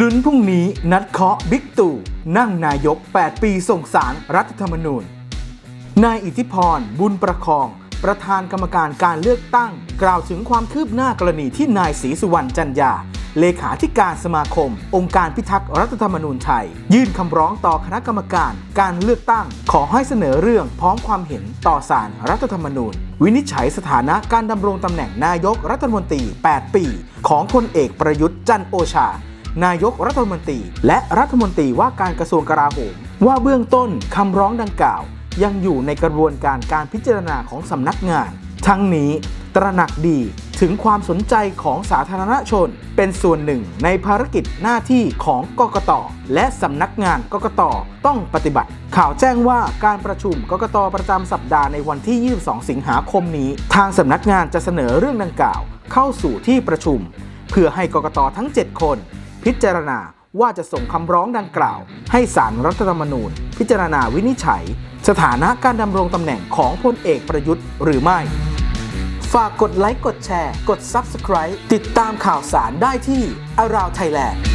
ลุ้นพรุ่งนี้นัดเคาะบิ๊กตู่นั่งนายก 8 ปีส่งสารรัฐธรรมนูญ นายอิทธิพร บุญประคอง ประธานกรรมการการเลือกตั้ง กล่าวถึงความคืบหน้ากรณีที่นายศรีสุวรรณจันยา เลขาธิการสมาคม องค์การพิทักษ์รัฐธรรมนูญไทย ยื่นคำร้องต่อคณะกรรมการการเลือกตั้ง ขอให้เสนอเรื่องพร้อมความเห็นต่อสารรัฐธรรมนูญ วินิจฉัยสถานะการดำรงตำแหน่งนายกรัฐมนตรี 8 ปี ของพลเอกประยุทธ์จันโอชา นายกรัฐมนตรี และรัฐมนตรีว่าการกระทรวงกลาโหม ว่าเบื้องต้นคำร้องดังกล่าว ยังอยู่ในกระบวนการการพิจารณาของสำนักงาน ทั้งนี้ตระหนักดีถึงความสนใจของสาธารณชน เป็นส่วนหนึ่งในภารกิจหน้าที่ของกกตและสำนักงานกกตต้องปฏิบัติ ข่าวแจ้งว่าการประชุมกกตประจำสัปดาห์ในวันที่ 22 สิงหาคมนี้ ทางสำนักงานจะเสนอเรื่องดังกล่าว เข้าสู่ที่ประชุม เพื่อให้กกตทั้ง 7 คน พิจารณาว่าจะส่งคำร้องดังกล่าว ให้สารรัฐธรรมนูญ พิจารณาวินิจฉัย สถานะการดำรงตำแหน่งของพลเอกประยุทธ์หรือไม่ ฝากกดไลค์กดแชร์ กด Subscribe ติดตามข่าวสารได้ที่ Around Thailand